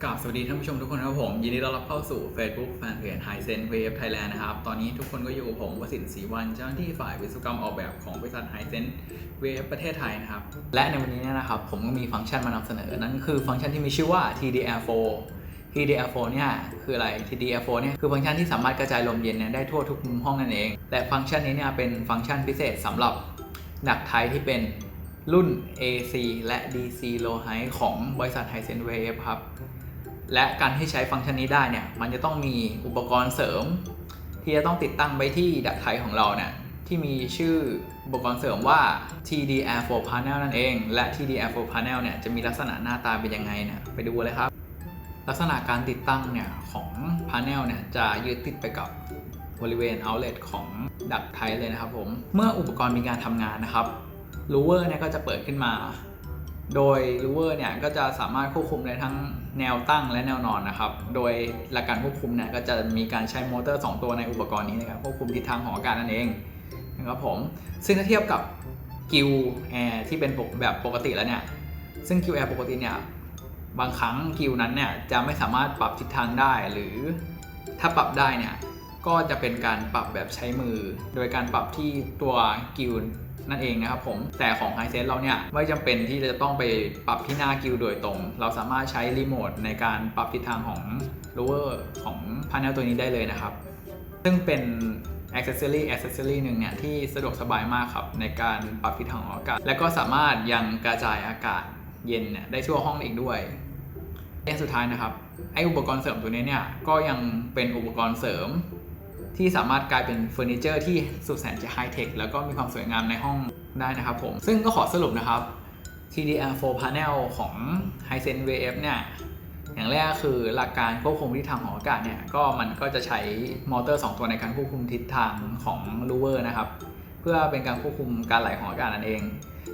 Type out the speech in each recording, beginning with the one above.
สวัสดีท่านผู้ชมทุกคนครับผม ยินดีต้อนรับเข้าสู่ Facebook แฟนเพจ High Sense Wave Thailand นะครับ ตอนนี้ทุกคนก็อยู่กับผมวสินศรีวัน เจ้าหน้าที่ฝ่ายวิศวกรรมออกแบบของบริษัท High Sense Wave ประเทศไทยนะครับ และในวันนี้นะครับ ผมก็มีฟังก์ชันมานำเสนอ นั่นคือฟังก์ชันที่มีชื่อว่า TDR4 TDR4 เนี่ยคืออะไร TDR4 เนี่ยคือฟังก์ชันที่สามารถกระจายลมเย็นเนี่ยได้ทั่วทุกมุมห้องนั่นเอง และฟังก์ชันนี้เนี่ยเป็นฟังก์ชันพิเศษสำหรับดักไทยที่เป็นรุ่น AC และ DC Low High ของบริษัท Hisense Wave ครับ และการที่ใช้ฟังก์ชันนี้ได้เนี่ยมันจะต้องมีอุปกรณ์เสริม ที่จะต้องติดตั้งไปที่ดักไทของเราเนี่ยที่มีชื่ออุปกรณ์เสริมว่า TDR4 Panel นั่นเอง และ TDR4 Panel เนี่ยจะมีลักษณะหน้าตาเป็นยังไงเนี่ยไปดูเลยครับ ลักษณะการติดตั้งเนี่ยของ Panel เนี่ยจะยึดติดไปกับบริเวณ outlet ของดักไทเลยนะครับผม เมื่ออุปกรณ์มีการทำงานนะครับ lower เนี่ยก็จะเปิดขึ้นมา โดย lower เนี่ยก็จะสามารถควบคุมได้ทั้งแนวตั้งและแนวนอนนะครับ โดยหลักการควบคุมเนี่ยก็จะมีการใช้มอเตอร์ 2 ตัวในอุปกรณ์นี้นการควบคุมทิศทางของอากาศนั่นเองนะครับผม ซึ่งถ้าเทียบกับกิวแอร์ที่เป็นปกแบบปกติแล้วเนี่ย ซึ่งกิวแอร์ปกติเนี่ยบางครั้งกิวนั้นเนี่ยจะไม่สามารถปรับทิศทางได้ หรือถ้าปรับได้เนี่ยก็จะเป็นการปรับแบบใช้มือ โดยการปรับที่ตัวกิว นั่นเองนะครับผมแต่ของไฮเซนเราเนี่ยไม่จำเป็นที่จะต้องไปปรับที่หน้ากิวโดยตรง เราสามารถใช้รีโมทในการปรับทิศทางของ lower ของพาเนลตัวนี้ได้เลยนะครับ ซึ่งเป็น accessory accessory หนึ่งเนี่ยที่สะดวกสบายมากครับ ในการปรับทิศทางของอากาศ และก็สามารถยังกระจายอากาศเย็นเนี่ยได้ทั่วห้องอีกด้วยและสุดท้ายนะครับไออุปกรณ์เสริมตัวนี้เนี่ยก็ยังเป็นอุปกรณ์เสริม ที่สามารถกลายเป็นเฟอร์นิเจอร์ที่สุดแสนจะไฮเทคแล้วก็มีความสวยงามในห้องได้นะครับผม ซึ่งก็ขอสรุปนะครับ TDR4 Panel ของ Hisense VF เนี่ยอย่างแรกคือหลักการควบคุมทิศทางของอากาศเนี่ยก็มันก็จะใช้มอเตอร์ 2 ตัวในการควบคุมทิศทางของ lower นะครับ เพื่อเป็นการควบคุมการไหลของอากาศนั่นเอง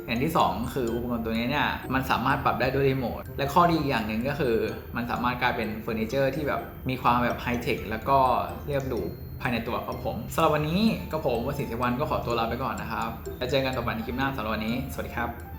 อย่างที่ 2 คืออุปกรณ์ตัวนี้เนี่ยมันสามารถปรับได้ด้วยรีโมทและข้อดีอย่างหนึ่งก็คือ มันสามารถกลายเป็นเฟอร์นิเจอร์ที่แบบมีความแบบไฮเทคแล้วก็เรียบหรู ภายในตัวครับผมสำหรับวันนี้ก็ผมวสิทธิวันก็ขอตัวลาไปก่อนนะครับแล้วเจอกันต่อไปในคลิปหน้าสำหรับวันนี้ สวัสดีครับ